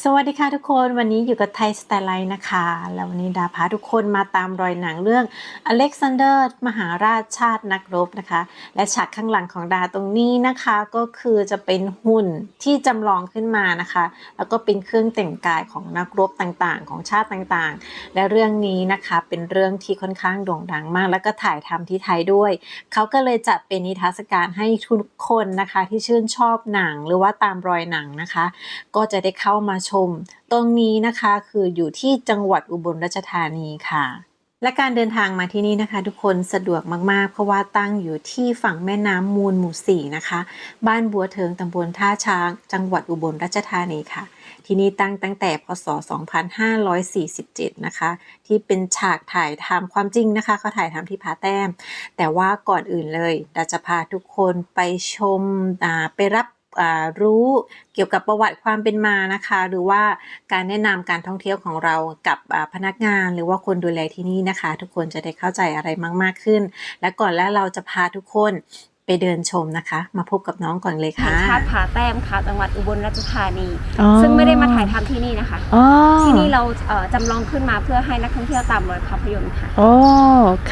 สวัสดีค่ะทุกคนวันนี้อยู่กับไทยสไตล์ไลน์นะคะ แล้ววันนี้ดาพาทุกคนมาตามรอยหนังเรื่องอเล็กซานเดอร์มหาราชชาตินักรบนะคะ และฉากข้างหลังของดาตรงนี้นะคะก็คือจะเป็นหุ่นที่จำลองขึ้นมานะคะ แล้วก็เป็นเครื่องแต่งกายของนักรบต่างๆ ของชาติต่างๆ และเรื่องนี้นะคะเป็นเรื่องที่ค่อนข้างโด่งดังมาก แล้วก็ถ่ายทำที่ไทยด้วยเขาก็เลยจัดเป็นนิทรรศการให้ทุกคนนะคะ ที่ชื่นชอบหนังหรือว่าตามรอยหนังนะคะ ก็จะได้เข้ามาชม ตรงนี้นะคะคืออยู่ที่จังหวัดอุบลราชธานีค่ะ และการเดินทางมาที่นี่นะคะ ทุกคนสะดวกมากๆ เพราะว่าตั้งอยู่ที่ฝั่งแม่น้ำมูลหมู่สี่นะคะ บ้านบัวเทิงตำบลท่าช้าง จังหวัดอุบลราชธานีค่ะที่นี่ตั้งตั้งแต่พศ 2547 นะคะ ที่เป็นฉากถ่ายทำความจริงนะคะเขาถ่ายทำที่ผาแต้ม แต่ว่าก่อนอื่นเลยดาจะพาทุกคนไปชมไปรับ รู้เกี่ยวกับประวัติความเป็นมานะคะ หรือว่าการแนะนำการท่องเที่ยวของเรากับพนักงาน หรือว่าคนดูแลที่นี่นะคะ ทุกคนจะได้เข้าใจอะไรมาก ๆขึ้น และก่อนแล้วเราจะพาทุกคน ไปเดินชมนะคะ มาพบกับน้องก่อนเลยแห่ค่ะงชาติผาแต้มค่ะจังหวัดอุบลราชธานีอ๋อซึ่งไม่ได้มาถ่ายทำที่นี่นะคะอ๋อที่นี่เราเอ่อจำลองขึ้นมาเพื่อให้นักท่องเที่ยวตามรอยภาพยนตร์ค่ะโอ้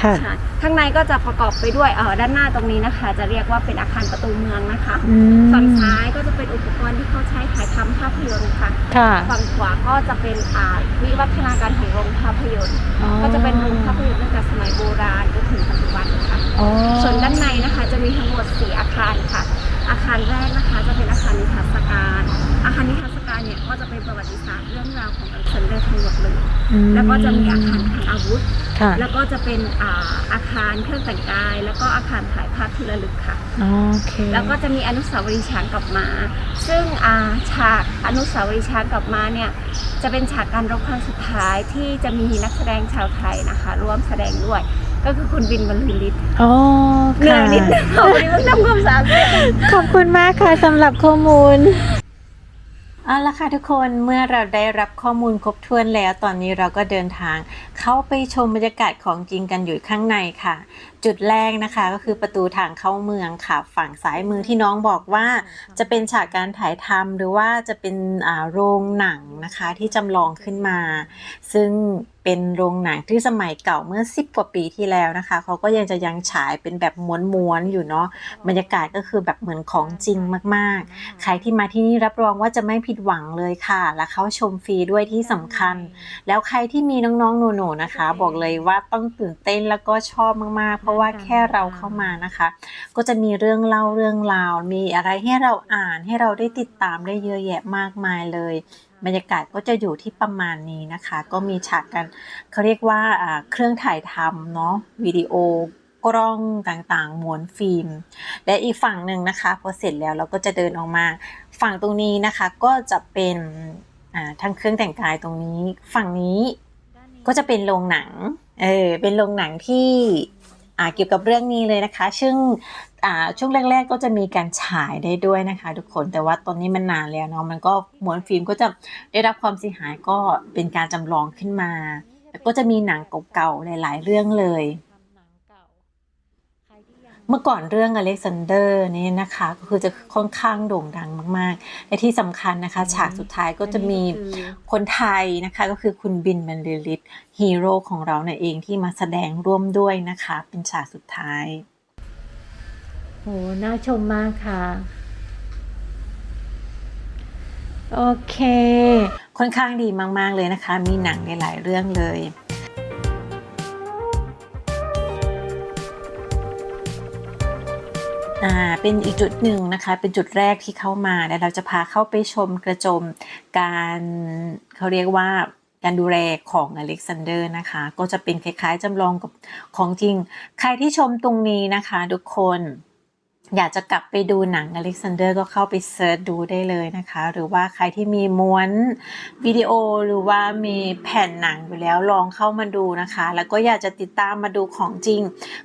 ค่ะใช่ข้างในก็จะประกอบไปด้วยเอ่อด้านหน้าตรงนี้นะคะ จะเรียกว่าเป็นอาคารประตูเมืองนะคะอืมฝั่งซ้ายก็จะเป็นอุปกรณ์ที่เขาใช้ถ่ายทำภาพยนตร์ค่ะค่ะฝั่งขวาก็จะเป็นอ่าวิวัฒนาการของโรงภาพยนตร์ ก็จะเป็นโรงภาพยนตร์ตั้งแต่สมัยโบราณจนถึงปัจจุบันค่ะอ๋อส่วนด้านในนะคะจะมีทั้งหมด 4 อาคารค่ะ อาคารแรกนะคะจะเป็นอาคารนิทรรศการ อาคารนิทรรศการเนี่ยก็จะเป็นประวัติศาสตร์เรื่องราวของอเล็กซานเดอร์ทั้งหมดเลยอืแล้วก็จะมีอาคารคลังอาวุธค่ะแล้วก็จะเป็นอ่าอาคารเครื่องแต่งกาย แล้วก็อาคารถ่ายภาพที่ระลึกค่ะโอเคแล้วก็จะมีอนุสาวรีย์ช้างกับม้าซึ่งอ่าฉากอนุสาวรีย์ช้างกับม้าเนี่ยจะเป็นฉากการรบครั้งสุดท้ายที่จะมีนักแสดงชาวไทยนะคะ ร่วมแสดงด้วย ก็คือคุณบินบรรลือฤทธิ์โอ้เหนื่อยนิดนึงค่ะวันนี้ต้องทำความสะอาดด้วยขอบคุณมากค่ะสำหรับข้อมูลเอาละค่ะทุกคนเมื่อเราได้รับข้อมูลครบถ้วนแล้ว ตอนนี้เราก็เดินทาง เข้าไปชมบรรยากาศของจริงกันอยู่ข้างในค่ะ จุดแรกนะคะก็คือประตูทางเข้าเมืองค่ะ ฝั่งซ้ายมือที่น้องบอกว่า จะเป็นฉากการถ่ายทำหรือว่าจะเป็นอ่าโรงหนังนะคะที่จำลองขึ้นมา ซึ่ง เป็นโรงหนังที่สมัยเก่าเมื่อ 10 กว่าปีที่แล้วนะคะ เขาก็ยังจะยังฉายเป็นแบบม้วนๆอยู่เนาะบรรยากาศก็คือแบบเหมือนของจริงมากๆ ใครที่มาที่นี่รับรองว่าจะไม่ผิดหวังเลยค่ะ และเขาชมฟรีด้วยที่สำคัญ แล้วใครที่มีน้องๆหนูๆนะคะ บอกเลยว่าต้องตื่นเต้นแล้วก็ชอบมากๆ เพราะว่าแค่เราเข้ามานะคะ ก็จะมีเรื่องเล่าเรื่องราว มีอะไรให้เราอ่านให้เราได้ติดตามได้เยอะแยะมากมายเลย บรรยากาศก็จะอยู่ที่ประมาณนี้นะคะ ก็มีฉากกันเขาเรียกว่าเครื่องถ่ายทำเนาะวิดีโอกล้องต่างๆม้วนฟิล์ม และอีกฝั่งหนึ่งนะคะพอเสร็จแล้วเราก็จะเดินออกมา ฝั่งตรงนี้นะคะก็จะเป็นทางเครื่องแต่งกายตรงนี้ ฝั่งนี้ก็จะเป็นโรงหนังเออเป็นโรงหนังที่ เกี่ยวกับเรื่องนี้เลยนะคะ ซึ่งอ่าช่วงแรก ๆ ก็จะมีการฉายได้ด้วยนะคะ ทุกคนแต่ว่าตอนนี้มันนานแล้วเนาะมันก็ม้วนฟิล์มก็จะได้รับความเสียหายก็เป็นการจำลองขึ้นมา ก็จะมีหนังเก่าๆหลายๆเรื่องเลย เมื่อก่อนเรื่องอเล็กซานเดอร์นี่นะคะก็คือจะค่อนข้างโด่งดังมากๆและที่สำคัญนะคะ ฉากสุดท้ายก็จะมีคนไทยนะคะก็คือคุณบินบรรลือฤทธิ์ฮีโร่ของเราเนี่ยเองที่มาแสดงร่วมด้วยนะคะ เป็นฉากสุดท้ายโหน่าชมมากค่ะโอเค ค่อนข้างดีมาก ๆ เลยนะคะ มีหนังหลายๆเรื่องเลย อ่าเป็นอีกจุดหนึ่งนะคะ เป็นจุดแรกที่เข้ามาแล้วเราจะพาเข้าไปชมกระโจมการเขาเรียกว่าการดูแลของอเล็กซานเดอร์นะคะ ก็จะเป็นคล้ายๆจำลองกับของจริง ใครที่ชมตรงนี้นะคะ ทุกคน อยากจะกลับไปดูหนังอเล็กซานเดอร์ก็เข้าไปเซิร์ชดูได้เลยนะคะ หรือว่าใครที่มีม้วนวิดีโอหรือว่ามีแผ่นหนังอยู่แล้วลองเข้ามาดูนะคะ แล้วก็อยากจะติดตามมาดูของจริง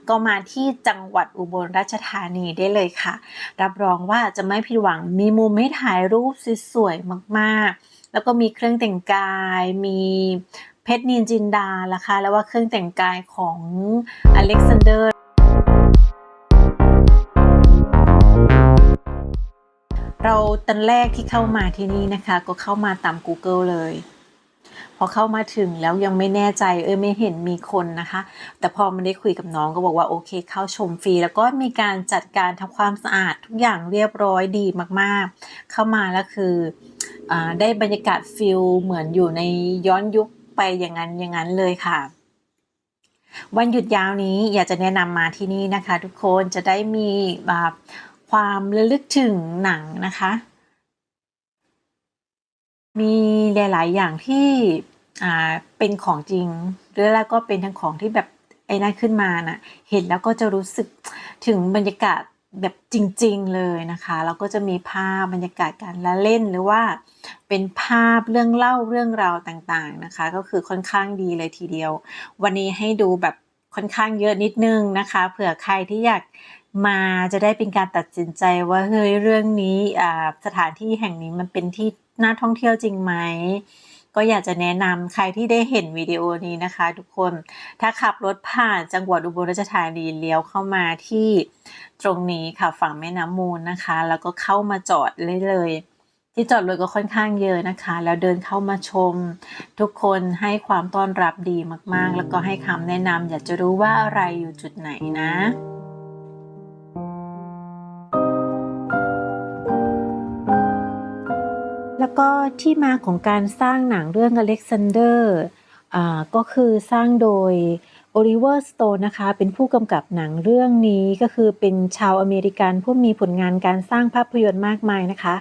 ก็มาที่จังหวัดอุบลราชธานีได้เลยค่ะ รับรองว่าจะไม่ผิดหวังมีมุมให้ถ่ายรูปสวยๆมากๆ แล้วก็มีเครื่องแต่งกายมีเพชรนินจินดาล่ะคะแล้วว่าเครื่องแต่งกายของอเล็กซานเดอร์ เราตอนแรกที่เข้ามาที่นี่นะคะ ก็เข้ามาตาม Google เลย พอเข้ามาถึงแล้วยังไม่แน่ใจ เออไม่เห็นมีคนนะคะ แต่พอมันได้คุยกับน้องก็บอกว่าโอเค เข้าชมฟรี แล้วก็มีการจัดการทำความสะอาดทุกอย่างเรียบร้อยดีมากๆ เข้ามาแล้วคืออได้บรรยากาศฟิลเหมือนอยู่ในย้อนยุคไปอย่างนั้นอย่างนั้นเลยค่ะวันหยุดยาวนี้อยากจะแนะนำมาที่นี่นะคะ ทุกคนจะได้มีแบบ ความระลึกถึงหนังนะคะ มีหลาย ๆ อย่างที่เป็นของจริงแล้วก็เป็นทั้งของที่แบบไอ้นั่นขึ้นมานะเห็นแล้วก็จะรู้สึกถึงบรรยากาศแบบจริง ๆ เลยนะคะแล้วก็จะมีภาพบรรยากาศการละเล่นหรือว่าเป็นภาพเรื่องเล่าเรื่องราวต่างๆนะคะ ก็คือค่อนข้างดีเลยทีเดียว วันนี้ให้ดูแบบค่อนข้างเยอะนิดนึงนะคะ เผื่อใครที่อยาก มาจะได้เป็นการตัดสินใจว่าเฮ้ยเรื่องนี้สถานที่แห่งนี้มันเป็นที่น่าท่องเที่ยวจริงไหมก็อยากจะแนะนำใครที่ได้เห็นวิดีโอนี้นะคะ ทุกคนถ้าขับรถผ่านจังหวัดอุบลราชธานีเลี้ยวเข้ามาที่ตรงนี้ค่ะฝั่งแม่น้ำมูลนะคะ แล้วก็เข้ามาจอดเลยเลยที่จอดรถก็ค่อนข้างเยอะนะคะ แล้วเดินเข้ามาชม ทุกคนให้ความต้อนรับดีมากๆ แล้วก็ให้คำแนะนำอยากจะรู้ว่าอะไรอยู่จุดไหนนะ แล้วก็ที่มาของการสร้างหนังเรื่องอเล็กซานเดอร์ก็คือสร้างโดยโอลิเวอร์สโตนนะคะ เป็นผู้กำกับหนังเรื่องนี้ก็คือเป็นชาวอเมริกันผู้มีผลงานการสร้างภาพยนตร์มากมายนะคะ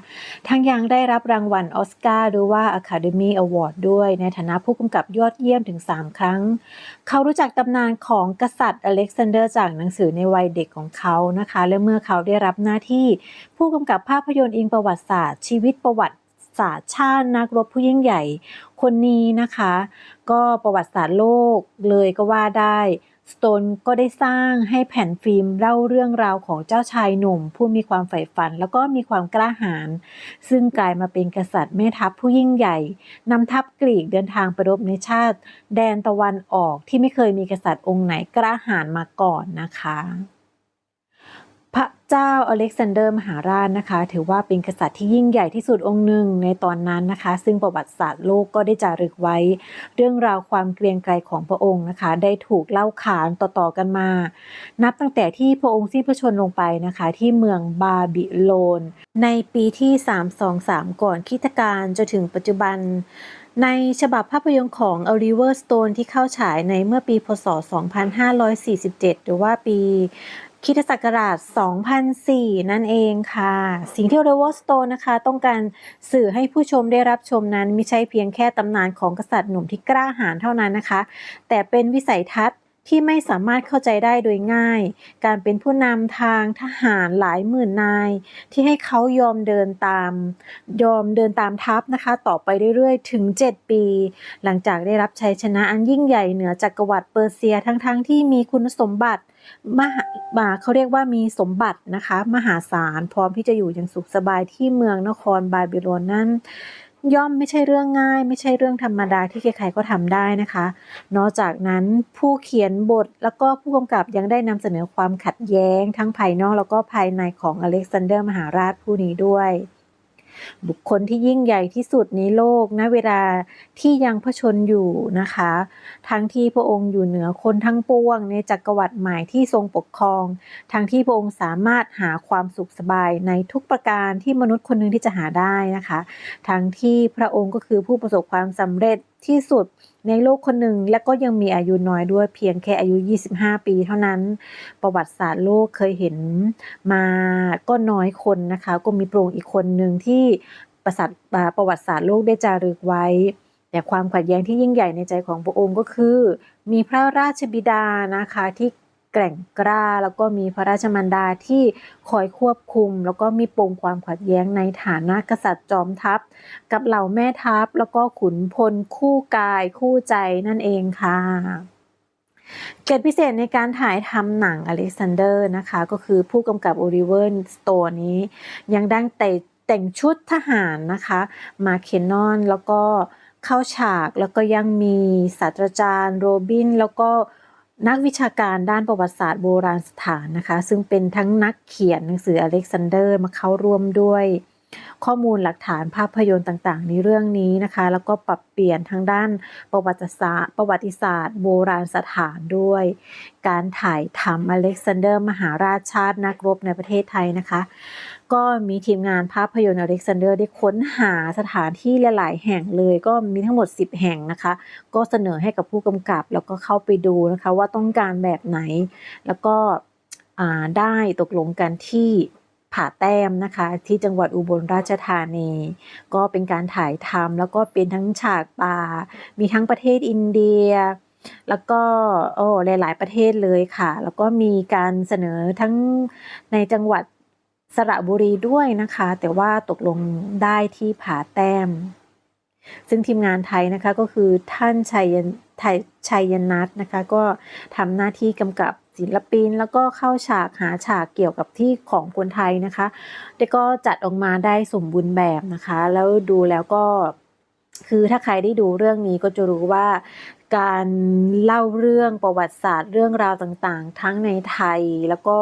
ทั้งยังได้รับรางวัลออสการ์หรือว่า Academy Award ด้วย ในฐานะผู้กำกับยอดเยี่ยมถึง 3 ครั้ง เขารู้จักตำนานของกษัตริย์อเล็กซานเดอร์จากหนังสือในวัยเด็กของเขานะคะ และเมื่อเขาได้รับหน้าที่ผู้กำกับภาพยนตร์อิงประวัติศาสตร์ ชีวิตประวัติ ศาสตร์ชาตินักรบผู้ยิ่งใหญ่ คนนี้นะคะ ก็ประวัติศาสตร์โลกเลยก็ว่าได้สโตนก็ได้สร้างให้แผ่นฟิล์มเล่าเรื่องราวของเจ้าชายหนุ่ม ผู้มีความใฝ่ฝันแล้วก็มีความกล้าหาญซึ่งกลายมาเป็นกษัตริย์แม่ทัพผู้ยิ่งใหญ่นำทัพกรีกเดินทางไปรบในชาติ แดนตะวันออกที่ไม่เคยมีกษัตริย์องค์ไหนกล้าหาญมาก่อนนะคะ พระเจ้าอเล็กซานเดอร์มหาราชนะคะ ถือว่าเป็นกษัตริย์ที่ยิ่งใหญ่ที่สุดองค์หนึ่งในตอนนั้นนะคะ ซึ่งประวัติศาสตร์โลกก็ได้จารึกไว้ เรื่องราวความเกรียงไกรของพระองค์นะคะ ได้ถูกเล่าขานต่อๆกันมา นับตั้งแต่ที่พระองค์สิ้นพระชนม์ลงไปนะคะ ที่เมืองบาบิโลน ในปีที่ 323 ก่อนคริสตกาลจนถึงปัจจุบันในฉบับภาพยนตร์ของ Oliver Stone ที่เข้าฉายในเมื่อปี พศ 2547 หรือว่าปี คริสตศักราช 2004 นั่นเองค่ะ สิ่งที่เรวอลสโตนนะคะ ต้องการสื่อให้ผู้ชมได้รับชมนั้น ไม่ใช่เพียงแค่ตำนานของกษัตริย์หนุ่มที่กล้าหาญเท่านั้นนะคะ แต่เป็นวิสัยทัศน์ ที่ไม่สามารถเข้าใจได้โดยง่าย การเป็นผู้นำทางทหารหลายหมื่นนาย ที่ให้เขายอมเดินตาม ยอมเดินตามทัพนะคะ ต่อไปเรื่อยๆ ถึง 7 ปี หลังจากได้รับชัยชนะอันยิ่งใหญ่เหนือจักรวรรดิเปอร์เซียทั้งๆทที่มีคุณสมบัติมหามาเขาเรียกว่ามีสมบัตินะคะ มหาศาลพร้อมที่จะอยู่อย่างสุขสบายที่เมืองนครบาบิโลนนั้น ย่อมไม่ใช่เรื่องง่าย ไม่ใช่เรื่องธรรมดาที่ใครๆก็ทำได้นะคะ นอกจากนั้นผู้เขียนบทแล้วก็ผู้กำกับยังได้นำเสนอความขัดแย้ง ทั้งภายนอกแล้วก็ภายในของอเล็กซานเดอร์มหาราชผู้นี้ด้วย บุคคลที่ยิ่งใหญ่ที่สุดในโลกณเวลาที่ยังพะชนอยู่นะคะ ทั้งที่พระองค์อยู่เหนือคนทั้งปวง ในจักรวรรดิใหม่ที่ทรงปกครอง ทั้งที่พระองค์สามารถหาความสุขสบายในทุกประการที่มนุษย์คนหนึ่งที่จะหาได้นะคะ ทั้งที่พระองค์ก็คือผู้ประสบความสำเร็จ ที่สุดในโลกคนหนึ่งและก็ยังมีอายุน้อยด้วยเพียงแค่อายุ 25 ปีเท่านั้น ประวัติศาสตร์โลกเคยเห็นมาก็น้อยคนนะคะ ก็มีโปร่งอีกคนหนึ่งที่ประสัตประวัติศาสตร์โลกได้จารึกไว้ แต่ความขัดแย้งที่ยิ่งใหญ่ในใจของพระองค์ก็คือ มีพระราชบิดานะคะที่ แกร่งกล้า แล้วก็มีพระราชมารดาที่คอยควบคุม แล้วก็มีปมความขัดแย้งในฐานะกษัตริย์จอมทัพ กับเหล่าแม่ทัพ แล้วก็ขุนพลคู่กายคู่ใจนั่นเองค่ะเกร็ดพิเศษในการถ่ายทำหนังอเล็กซานเดอร์นะคะ ก็คือผู้กำกับโอลิเวอร์สโตนนี้ ยังดังแต่แต่งชุดทหารนะคะ มาเคนนอนแล้วก็เข้าฉากแล้วก็ยังมีศาสตราจารย์โรบิน แล้วก็ นักวิชาการด้านประวัติศาสตร์โบราณสถานนะคะ ซึ่งเป็นทั้งนักเขียนหนังสืออเล็กซานเดอร์มาเข้าร่วมด้วย ข้อมูลหลักฐานภาพยนตร์ต่าง ๆ ในเรื่องนี้นะคะ แล้วก็ปรับเปลี่ยนทางด้านประวัติศาสตร์ ประวัติศาสตร์โบราณสถานด้วย การถ่ายทำอเล็กซานเดอร์มหาราชชาตินักรบในประเทศไทยนะคะ ก็มีทีมงานภาพยนตร์อเล็กซานเดอร์ได้ค้นหาสถานที่หลาย ๆ แห่งเลย ก็มีทั้งหมด 10 แห่งนะคะ ก็เสนอให้กับผู้กำกับ แล้วก็เข้าไปดูนะคะว่าต้องการแบบไหน แล้วก็ได้ตกลงกันที่ผาแต้มนะคะที่จังหวัดอุบลราชธานี ก็เป็นการถ่ายทำแล้วก็เป็นทั้งฉากป่า มีทั้งประเทศอินเดีย แล้วก็โอ้หลาย ๆ ประเทศเลยค่ะ แล้วก็มีการเสนอทั้งในจังหวัด สระบุรีด้วยนะคะ แต่ว่าตกลงได้ที่ผาแต้ม ซึ่งทีมงานไทยนะคะก็คือท่านชัยยนไชัยยนัทนะคะ ก็ทำหน้าที่กำกับศิลปินแล้วก็เข้าฉากหาฉากเกี่ยวกับที่ของคนไทยนะคะแต่ก็จัดออกมาได้สมบูรณ์แบบนะคะ แล้วดูแล้วก็คือถ้าใครได้ดูเรื่องนี้ก็จะรู้ว่าการเล่าเรื่องประวัติศาสตร์เรื่องราวต่างๆ ทั้งในไทยแล้วก็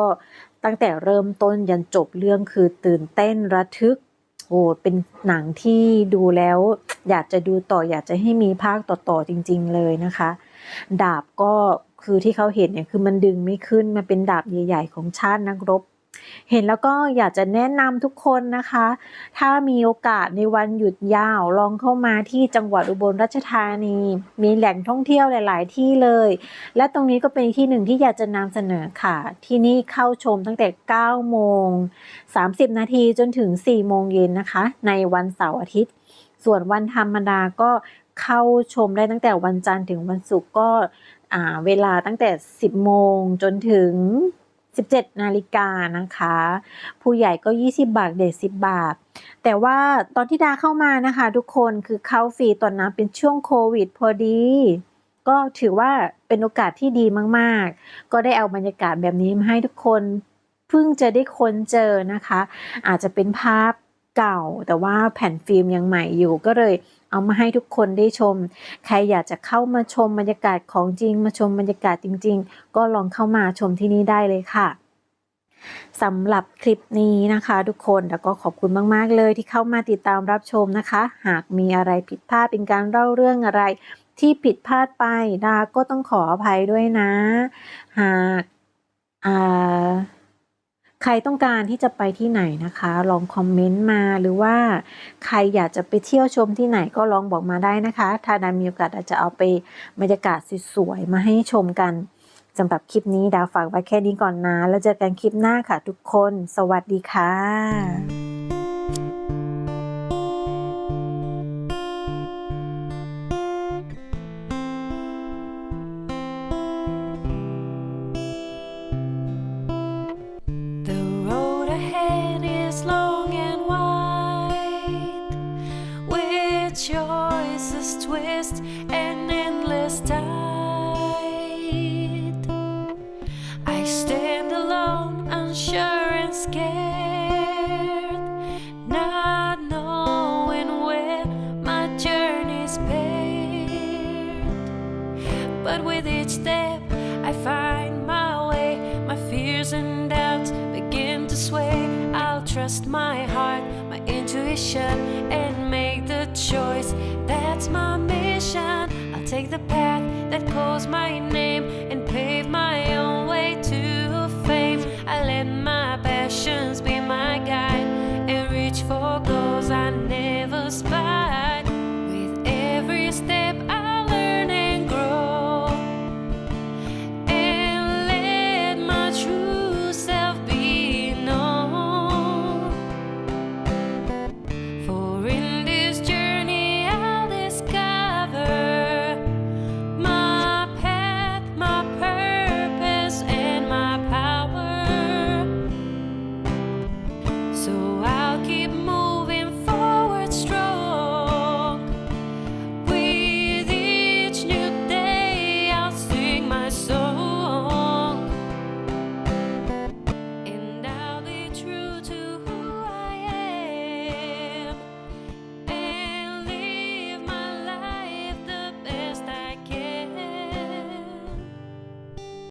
ตั้งแต่เริ่มต้นยันจบเรื่องคือตื่นเต้นระทึกโอ้เป็นหนังที่ดูแล้วอยากจะดูต่ออยากจะให้มีภาคต่อๆจริง ๆ เลยนะคะ ดาบก็คือที่เขาเห็นเนี่ยคือมันดึงไม่ขึ้นมันเป็นดาบใหญ่ ๆ ของชาตินักรบ เห็นแล้วก็อยากจะแนะนำทุกคนนะคะ ถ้ามีโอกาสในวันหยุดยาวลองเข้ามาที่จังหวัดอุบลราชธานี มีแหล่งท่องเที่ยวหลาย ๆ ที่เลย และตรงนี้ก็เป็นที่หนึ่งที่อยากจะนำเสนอค่ะ ที่นี่เข้าชมตั้งแต่ 9 โมง 30 นาทีจนถึง 4 โมงเย็นนะคะ ในวันเสาร์อาทิตย์ ส่วนวันธรรมดาก็เข้าชมได้ตั้งแต่วันจันทร์ถึงวันศุกร์ก็เวลาตั้งแต่ 10 โมงจนถึง 17 นาฬิกานะคะ ผู้ใหญ่ก็ 20 บาท เด็ก 10 บาท แต่ว่าตอนที่ดาเข้ามานะคะทุกคนคือเข้าฟรีตอนนั้นเป็นช่วงโควิดพอดี ก็ถือว่าเป็นโอกาสที่ดีมากๆ ก็ได้เอาบรรยากาศแบบนี้มาให้ทุกคนเพิ่งจะได้คนเจอนะคะ อาจจะเป็นภาพเก่าแต่ว่าแผ่นฟิล์มยังใหม่อยู่ก็เลย เอามาให้ทุกคนได้ชม ใครอยากจะเข้ามาชมบรรยากาศของจริง มาชมบรรยากาศจริง ๆ ก็ลองเข้ามาชมที่นี่ได้เลยค่ะสำหรับคลิปนี้นะคะทุกคนแล้วก็ขอบคุณมาก ๆ เลยที่เข้ามาติดตามรับชมนะคะ หากมีอะไรผิดพลาดเป็นการเล่าเรื่องอะไรที่ผิดพลาดไปดาก็ต้องขออภัยด้วยนะ หากอ่า ใครต้องการที่จะไปที่ไหนนะคะ ลองคอมเมนต์มาหรือว่าใครอยากจะไปเที่ยวชมที่ไหนก็ลองบอกมาได้นะคะ ถ้าดามีโอกาสอาจจะเอาไปบรรยากาศสวยๆมาให้ชมกันสำหรับคลิปนี้ดาวฝากไว้แค่นี้ก่อนนะ แล้วเจอกันคลิปหน้าค่ะทุกคน สวัสดีค่ะ and make the choice. That's my mission. I'll take the path that calls my name